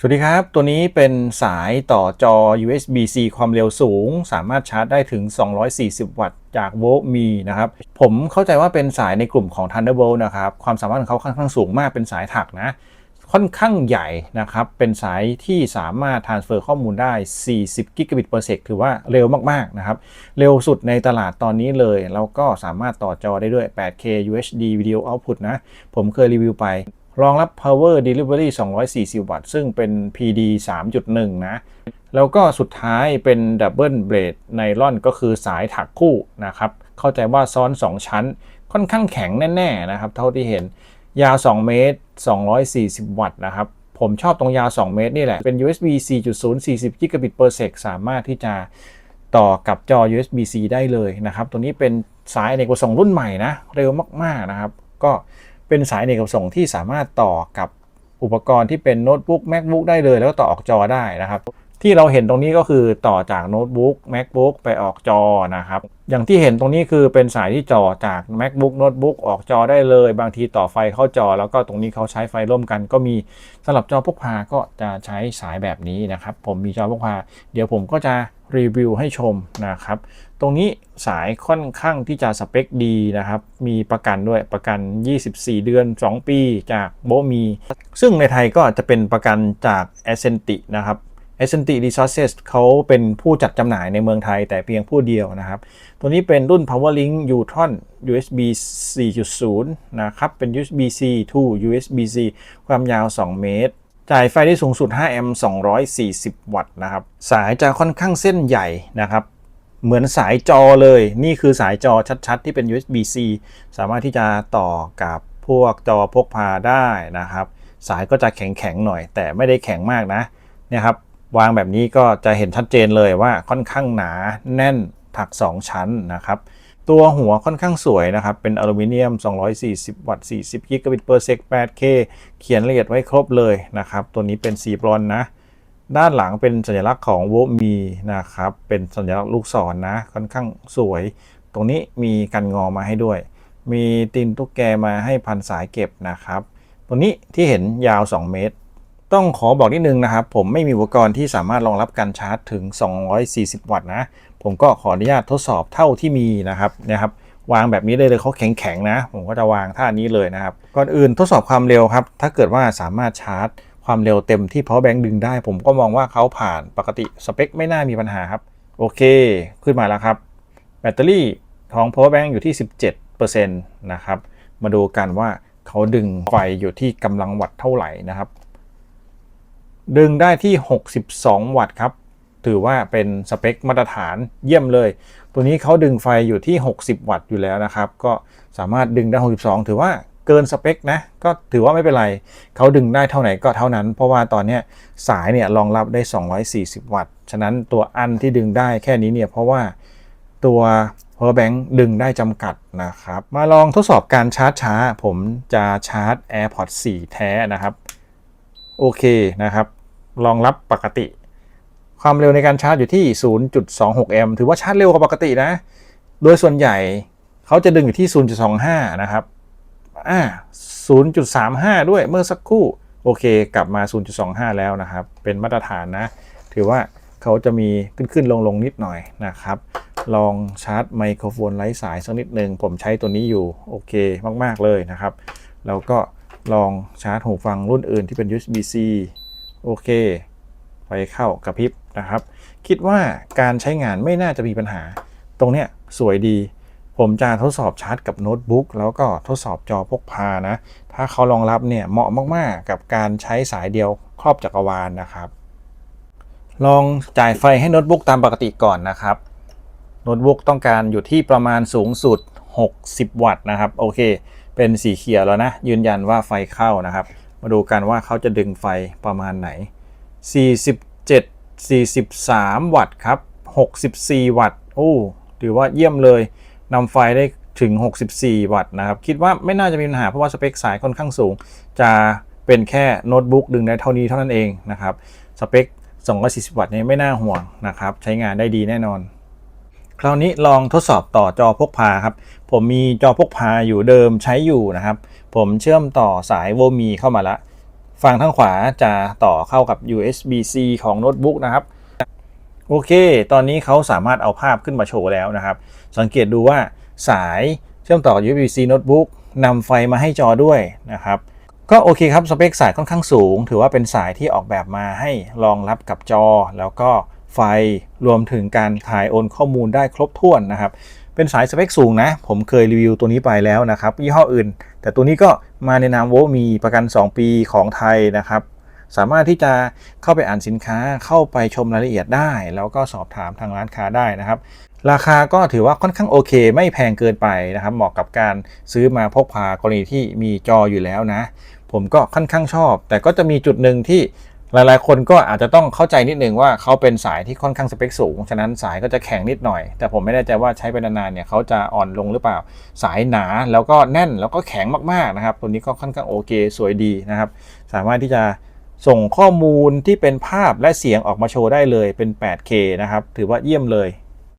สวัสดีครับ ตัวนี้เป็นสายต่อจอ USB-C ความเร็วสูง สามารถชาร์จได้ถึง 240 วัตต์จากโวลต์มีนะครับ ผมเข้าใจว่าเป็นสายในกลุ่มของ Thunderbolt นะครับ ความสามารถของเขาค่อนข้างสูงมากเป็นสายถักนะ ค่อนข้างใหญ่นะครับ เป็นสายที่สามารถ transfer ข้อมูลได้ 40 กิกะบิต per sec ถือว่าเร็วมาก ๆ นะครับ เร็วสุดในตลาดตอนนี้เลย แล้วก็สามารถต่อจอได้ด้วย 8K UHD Video Output นะ ผมเคยรีวิวไป รองรับ power delivery 240 วัตต์ ซึ่งเป็น PD 3.1 นะ แล้วก็สุดท้ายเป็น double blade ไนลอนก็คือสายถักคู่นะครับ เข้าใจว่าซ้อน 2 ชั้น ค่อนข้างแข็งแน่ๆนะครับ เท่าที่เห็น ยาว 2 เมตร 240 วัตต์นะครับ ผมชอบตรงยาว 2 เมตรนี่แหละ เป็น USB 4.0 40 gigabit per sec สามารถที่จะต่อกับจอ USB-C ได้เลยนะครับ ตัวนี้เป็นสายอเนกประสงค์รุ่นใหม่นะ เร็วมากๆนะครับ ก็ เป็นสายอเนกประสงค์ที่สามารถต่อกับอุปกรณ์ที่เป็นโน้ตบุ๊ก macbook ได้เลย แล้วก็ต่อออกจอได้นะครับ ที่เราเห็นตรงนี้ก็คือต่อจากโน้ตบุ๊ก macbook ไปออกจอนะครับ อย่างที่เห็นตรงนี้คือเป็นสายที่จ่อจาก macbook โน้ตบุ๊กออกจอได้เลย บางทีต่อไฟเข้าจอ แล้วก็ตรงนี้เขาใช้ไฟร่วมกันก็มีสำหรับจอพกพาก็จะใช้สายแบบนี้นะครับ ผมมีจอพกพา เดี๋ยวผมก็จะรีวิวให้ชมนะครับ ตรงนี้สายค่อนข้างที่จะสเปคดีนะครับ มีประกันด้วยประกัน 24 เดือน 2 ปีจากโบมี ซึ่งในไทยก็จะเป็นประกันจาก a s c e n t i นะครับ a s c e n t i Resources เขาเป็นผู้จัดจำหน่ายในเมืองไทยแต่เพียงผู้เดียวนะครับ ตัวนี้เป็นรุ่น PowerLink Utron USB 4.0 นะครับ เป็น USB-C to USB-C ความยาว 2 เมตร จ่ายไฟได้สูงสุด 5 แอมป์ 240 วัตต์นะครับ สายจะค่อนข้างเส้นใหญ่นะครับ เหมือนสายจอเลย นี่คือสายจอชัดๆ ที่เป็น USB-C สามารถที่จะต่อกับพวกจอพกพาได้นะครับ สายก็จะแข็งๆหน่อย แต่ไม่ได้แข็งมากนะเนี่ยครับ วางแบบนี้ก็จะเห็นชัดเจนเลยว่าค่อนข้างหนาแน่นถัก 2 ชั้นนะครับตัวหัวค่อนข้างสวยนะครับ เป็นอลูมิเนียม 240 วัตต์ 40 กิกะบิต per sec 8K เขียนละเอียดไว้ครบเลยนะครับ ตัวนี้เป็นสีบรอนซ์นะ ด้านหลังเป็นสัญลักษณ์ของโวมีนะครับ เป็นสัญลักษณ์ลูกศรนนะ ค่อนข้างสวย ตรงนี้มีกันงอมาให้ด้วย มีตีนตุ๊กแกมาให้พันสายเก็บนะครับ ตัวนี้ที่เห็นยาว 2 เมตร ต้องขอบอกนิดนึงนะครับ ผมไม่มีอุปกรณ์ที่สามารถรองรับการชาร์จถึง 240 วัตต์นะ ผมก็ขออนุญาตทดสอบเท่าที่มีนะครับนะครับวางแบบนี้ได้เลยเขาแข็งๆนะ ผมก็จะวางท่านี้เลยนะครับ ก่อนอื่นทดสอบความเร็วครับ ถ้าเกิดว่าสามารถชาร์จความเร็วเต็มที่ power bank ดึงได้ ผมก็มองว่าเขาผ่านปกติสเปคไม่น่ามีปัญหาครับ โอเค ขึ้นมาแล้วครับ แบตเตอรี่ของ power bank อยู่ที่ 17%นะครับ มาดูกันว่าเขาดึงไฟอยู่ที่กำลังวัตต์เท่าไหร่นะครับ ดึงได้ที่ 62 วัตต์ครับ ถือว่าเป็นสเปคมาตรฐานเยี่ยมเลย ตัวนี้เขาดึงไฟอยู่ที่ 60 วัตต์อยู่แล้วนะครับ ก็สามารถดึงได้ 62 ถือว่าเกินสเปคนะ ก็ถือว่าไม่เป็นไร เขาดึงได้เท่าไหร่ก็เท่านั้น เพราะว่าตอนนี้สายเนี่ยรองรับได้ 240 วัตต์ ฉะนั้นตัวอันที่ดึงได้แค่นี้เนี่ยเพราะว่าตัว power bank ดึงได้จำกัดนะครับ มาลองทดสอบการชาร์จช้า ผมจะชาร์จ AirPods 4 แท้นะครับ โอเคนะครับ รองรับปกติ ความเร็วในการชาร์จอยู่ที่ 0.26 แอมป์ถือว่าชาร์จเร็วกว่าปกตินะ โดยส่วนใหญ่เขาจะดึงอยู่ที่ 0.25 นะครับ อ่า 0.35 ด้วยเมื่อสักครู่ โอเค กลับมา 0.25 แล้วนะครับ เป็นมาตรฐานนะ ถือว่าเขาจะมีขึ้นขึ้นลงลงนิดหน่อยนะครับ ลองชาร์จไมโครโฟนไร้สายสักนิดหนึ่งผมใช้ตัวนี้อยู่ โอเคมาก ๆ เลยนะครับ แล้วก็ลองชาร์จหูฟังรุ่นอื่นที่เป็น USB-C โอเค ไฟเข้ากระพริบนะครับ คิดว่าการใช้งานไม่น่าจะมีปัญหา ตรงเนี้ยสวยดี ผมจะทดสอบชาร์จกับโน้ตบุ๊กแล้วก็ทดสอบจอพกพานะ ถ้าเขารองรับเนี่ยเหมาะมากๆ กับการใช้สายเดียวครอบจักรวาลนะครับ ลองจ่ายไฟให้โน้ตบุ๊กตามปกติก่อนนะครับ โน้ตบุ๊กต้องการอยู่ที่ประมาณสูงสุด 60 วัตต์นะครับ โอเค เป็นสีเขียวแล้วนะ ยืนยันว่าไฟเข้านะครับ มาดูกันว่าเขาจะดึงไฟประมาณไหน 47 43 วัตต์ครับ 64 วัตต์ โอ้ ถือว่าเยี่ยมเลยนำไฟได้ถึง 64 วัตต์นะครับ คิดว่าไม่น่าจะมีปัญหาเพราะว่าสเปคสายค่อนข้างสูง จะเป็นแค่โน้ตบุ๊กดึงได้เท่านี้เท่านั้นเองนะครับ สเปค 240 วัตต์นี้ไม่น่าห่วงนะครับ ใช้งานได้ดีแน่นอน คราวนี้ลองทดสอบต่อจอพกพาครับ ผมมีจอพกพาอยู่เดิมใช้อยู่นะครับ ผมเชื่อมต่อสายโวมีเข้ามาละ ฝั่งทางขวาจะต่อเข้ากับ USB-C ของโน้ตบุ๊กนะครับ โอเค ตอนนี้เขาสามารถเอาภาพขึ้นมาโชว์แล้วนะครับ สังเกตดูว่าสายเชื่อมต่อ USB-C โน้ตบุ๊กนำไฟมาให้จอด้วยนะครับก็โอเคครับ สเปคสายค่อนข้างสูง ถือว่าเป็นสายที่ออกแบบมาให้รองรับกับจอ แล้วก็ ไฟรวมถึงการถ่ายโอนข้อมูลได้ครบถ้วนนะครับ เป็นสายสเปคสูงนะ ผมเคยรีวิวตัวนี้ไปแล้วนะครับยี่ห้ออื่น แต่ตัวนี้ก็มาในนามโวมีประกัน 2 ปีของไทยนะครับ สามารถที่จะเข้าไปอ่านสินค้าเข้าไปชมรายละเอียดได้ แล้วก็สอบถามทางร้านค้าได้นะครับราคาก็ถือว่าค่อนข้างโอเค ไม่แพงเกินไปนะครับ เหมาะกับการซื้อมาพกพากรณีที่มีจออยู่แล้วนะ ผมก็ค่อนข้างชอบ แต่ก็จะมีจุดหนึ่งที่ หลายๆ คนก็อาจจะต้องเข้าใจนิดนึงว่าเขาเป็นสายที่ค่อนข้างสเปคสูง ฉะนั้นสายก็จะแข็งนิดหน่อย แต่ผมไม่แน่ใจว่าใช้ไปนานๆเนี่ยเขาจะอ่อนลงหรือเปล่า สายหนาแล้วก็แน่นแล้วก็แข็งมากๆนะครับ ตัวนี้ก็ค่อนข้างโอเคสวยดีนะครับ สามารถที่จะส่งข้อมูลที่เป็นภาพและเสียงออกมาโชว์ได้เลยเป็น 8K นะครับ ถือว่าเยี่ยมเลย